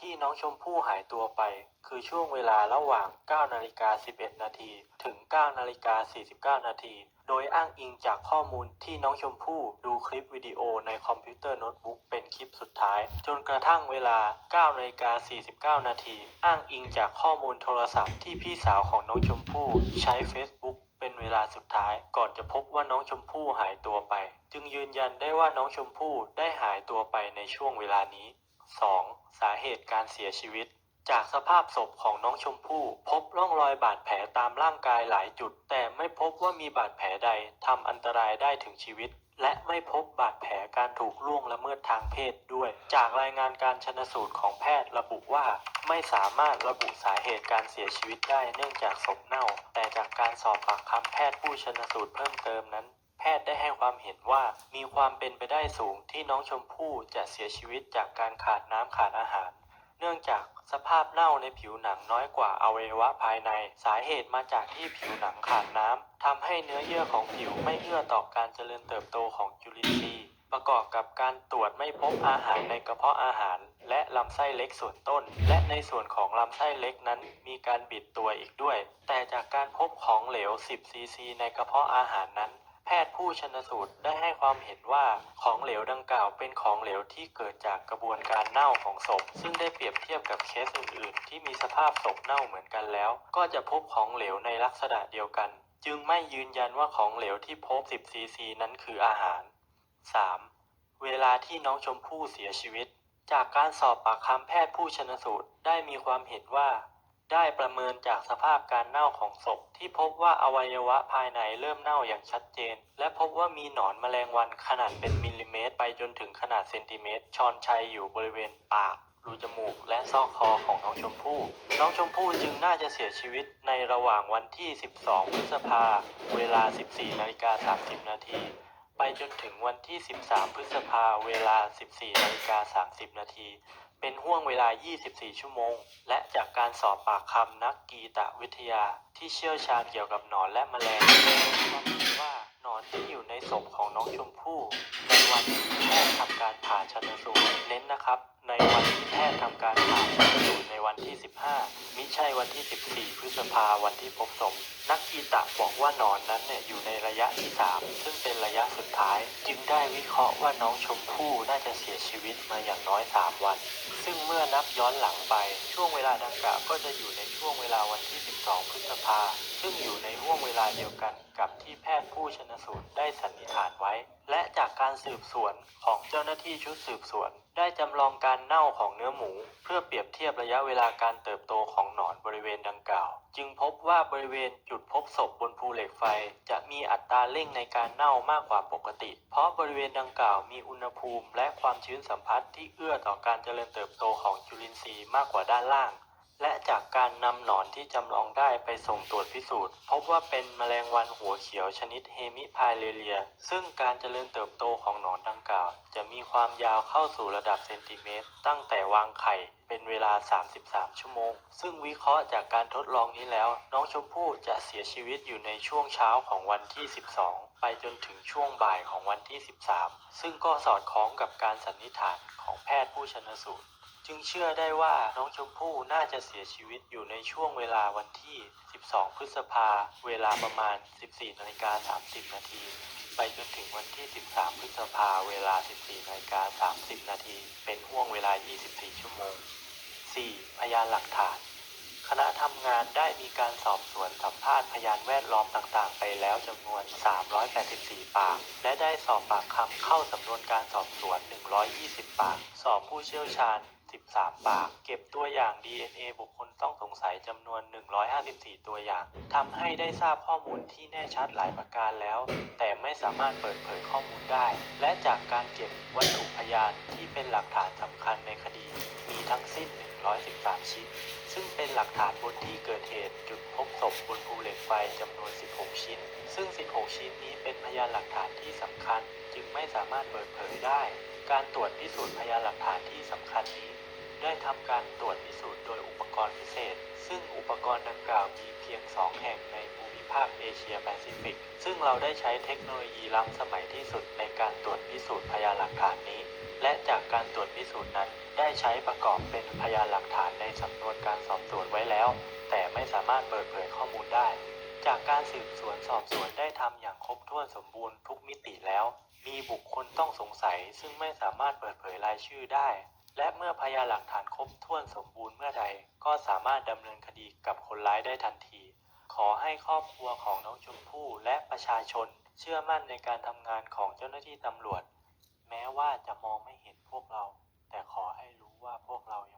ที่น้องชมพู่หายตัวไป คือช่วงเวลาระหว่าง 9 นาฬิกา 11 นาที ถึง 9 นาฬิกา 49 นาที โดยอ้างอิงจากข้อมูลที่น้องชมพู่ดูคลิปวิดีโอในคอมพิวเตอร์โน้ตบุ๊กเป็นคลิปสุดท้าย จนกระทั่งเวลา 9 นาฬิกา 49 นาที อ้างอิงจากข้อมูลโทรศัพท์ที่พี่สาวของน้องชมพู่ใช้ Facebook เป็นเวลาสุดท้ายก่อนจะพบว่าน้องชมพู่หายตัวไป จึงยืนยันได้ว่าน้องชมพู่ได้หายตัวไปในช่วงเวลานี้ 2. สาเหตุการเสียชีวิต จากสภาพศพของน้องชมพู่ พบร่องรอยบาดแผลตามร่างกายหลายจุด แต่ไม่พบว่ามีบาดแผลใดทำอันตรายได้ถึงชีวิต และไม่พบบาดแผลการถูกล่วงละเมิดทางเพศด้วย จากรายงานการชนสูตรของแพทย์ระบุว่า ไม่สามารถระบุสาเหตุการเสียชีวิตได้เนื่องจากศพเน่า แต่จากการสอบปากคำแพทย์ผู้ชนสูตรเพิ่มเติมนั้น แพทย์ได้ให้ความเห็นว่ามีความเป็นไปได้สูงที่น้องชมพู่จะเสียชีวิตจากการขาดน้ำขาดอาหาร เนื่องจากสภาพเน่าในผิวหนังน้อยกว่าอวัยวะภายใน สาเหตุมาจากที่ผิวหนังขาดน้ำทำให้เนื้อเยื่อของผิวไม่เอื้อต่อการเจริญเติบโตของจุลินทรีย์ ประกอบกับการตรวจไม่พบอาหารในกระเพาะอาหาร และลำไส้เล็กส่วนต้น และในส่วนของลำไส้เล็กนั้นมีการบิดตัวอีกด้วย แต่จากการพบของเหลว 10 ซีซีในกระเพาะอาหารนั้น แพทย์ผู้ชนสูตรได้ให้ความเห็นว่าของเหลวดังกล่าวเป็นของเหลวที่เกิดจากกระบวนการเน่าของศพ ซึ่งได้เปรียบเทียบกับเคสอื่นๆ ที่มีสภาพศพเน่าเหมือนกันแล้ว ก็จะพบของเหลวในลักษณะเดียวกัน จึงไม่ยืนยันว่าของเหลวที่พบ 10 ซีซีนั้นคืออาหาร 3. เวลาที่น้องชมพู่เสียชีวิต จากการสอบปากคำแพทย์ผู้ชนสูตรได้มีความเห็นว่า ได้ประเมินจากสภาพการเน่าของศพ ที่พบว่าอวัยวะภายในเริ่มเน่าอย่างชัดเจน และพบว่ามีหนอนแมลงวันขนาดเป็นมิลลิเมตร ไปจนถึงขนาดเซนติเมตร ชอนชัยอยู่บริเวณปาก รูจมูก และซอกคอของน้องชมพู่ น้องชมพู่จึงน่าจะเสียชีวิตในระหว่างวันที่ 12 พฤษภา เวลา 14นาฬิกา30 นาทีไปจนถึงวันที่ 13 พฤษภาเวลา 14นาฬิกา30 นาที เป็นห่วงเวลา 24 ชั่วโมง และจากการสอบปากคำนักกีตวิทยาที่เชี่ยวชาญเกี่ยวกับหนอนและแมลงได้ความเห็นว่าหนอนที่อยู่ในศพของน้องชมพู่ในวันที่แพทย์ทำการผ่าชันสูตร วันที่ 14 พฤษภาวันที่พบศพ นักกีตะบอกว่านอนนั้นเนี่ยอยู่ในระยะที่ 3 ซึ่งเป็นระยะสุดท้าย จึงได้วิเคราะห์ว่าน้องชมพู่น่าจะเสียชีวิตมาอย่างน้อย 3 วัน ซึ่งเมื่อนับย้อนหลังไป ช่วงเวลาดังกล่าวก็จะอยู่ในช่วงเวลาวันที่ 12 พฤษภาซึ่งอยู่ในห่วงเวลาเดียวกันกับที่แพทย์ผู้ชนสูตรได้สันนิษฐานไว้ และจากการสืบสวนของเจ้าหน้าที่ชุดสืบสวน ได้จำลองการเน่าของเนื้อหมู เพื่อเปรียบเทียบระยะเวลาการเติบโตของหนอนบริเวณดังกล่าว จึงพบว่าบริเวณจุดพบศพบนภูเหล็กไฟ จะมีอัตราเร่งในการเน่ามากกว่าปกติ เพราะบริเวณดังกล่าวมีอุณหภูมิ และความชื้นสัมผัสที่เอื้อต่อการเจริญเติบโตของจุลินทรีย์มากกว่าด้านล่าง และจากการนำหนอนที่จำลองได้ไปส่งตรวจพิสูจน์ พบว่าเป็นแมลงวันหัวเขียวชนิดเฮมิพายเลเลีย ซึ่งการเจริญเติบโตของหนอนดังกล่าว จะมีความยาวเข้าสู่ระดับเซนติเมตร ตั้งแต่วางไข่เป็นเวลา 33 ชั่วโมง ซึ่งวิเคราะห์จากการทดลองนี้แล้ว น้องชมพู่จะเสียชีวิตอยู่ในช่วงเช้าของวันที่ 12 ไปจนถึงช่วงบ่ายของวันที่ 13 ซึ่งก็สอดคล้องกับการสันนิษฐานของแพทย์ผู้ชนสูตร จึงเชื่อได้ว่าน้องชมพู่น่าจะเสียชีวิตอยู่ในช่วงเวลาวันที่ 12 พฤษภา เวลาประมาณ 14นาฬิกา30 นาที ไปจนถึงวันที่ 13 พฤษภา เวลา 14นาฬิกา30 นาที เป็นห่วงเวลา 24 ชั่วโมง 4. พยานหลักฐาน คณะทำงานได้มีการสอบสวนสัมภาษณ์พยานแวดล้อมต่างๆ ไปแล้วจำนวน 384 ปาก และได้สอบปากคำเข้าสำนวนการสอบสวน 120 ปาก สอบผู้เชี่ยวชาญ 13 ปาก เก็บตัวอย่าง DNA บุคคลต้องสงสัยจำนวน 154 ตัวอย่างทำให้ได้ทราบข้อมูลที่แน่ชัดหลายประการแล้ว แต่ไม่สามารถเปิดเผยข้อมูลได้ และจากการเก็บวัตถุพยานที่เป็นหลักฐานสำคัญในคดี มีทั้งสิ้น 113 ชิ้น ซึ่งเป็นหลักฐานบนที่เกิดเหตุจุดพบศพบนภูเหล็กไฟจำนวน 16 ชิ้น ซึ่ง 16 ชิ้นนี้เป็นพยานหลักฐานที่สำคัญ จึงไม่สามารถเปิดเผยได้ การตรวจพิสูจน์พยานหลักฐานที่สำคัญนี้ ได้ทำการตรวจพิสูจน์โดยอุปกรณ์พิเศษ ซึ่งอุปกรณ์ดังกล่าวมีเพียง 2 แห่งในภูมิภาคเอเชียแปซิฟิก ซึ่งเราได้ใช้เทคโนโลยีล้ำสมัยที่สุดในการตรวจพิสูจน์พยานหลักฐานนี้ และจากการตรวจพิสูจน์นั้นได้ใช้ประกอบเป็นพยานหลักฐานในสำนวนการสอบสวนไว้แล้ว แต่ไม่สามารถเปิดเผยข้อมูลได้ จากการสืบสวนสอบสวนได้ทำอย่างครบถ้วนสมบูรณ์ทุกมิติแล้ว มีบุคคลต้องสงสัยซึ่งไม่สามารถเปิดเผยรายชื่อได้ และเมื่อพยานหลักฐานครบถ้วนสมบูรณ์เมื่อใด ก็สามารถดำเนินคดีกับคนร้ายได้ทันที ขอให้ครอบครัวของน้องชมพู่และประชาชน เชื่อมั่นในการทำงานของเจ้าหน้าที่ตำรวจ แม้ว่าจะมองไม่เห็นพวกเรา แต่ขอให้รู้ว่าพวกเรายัง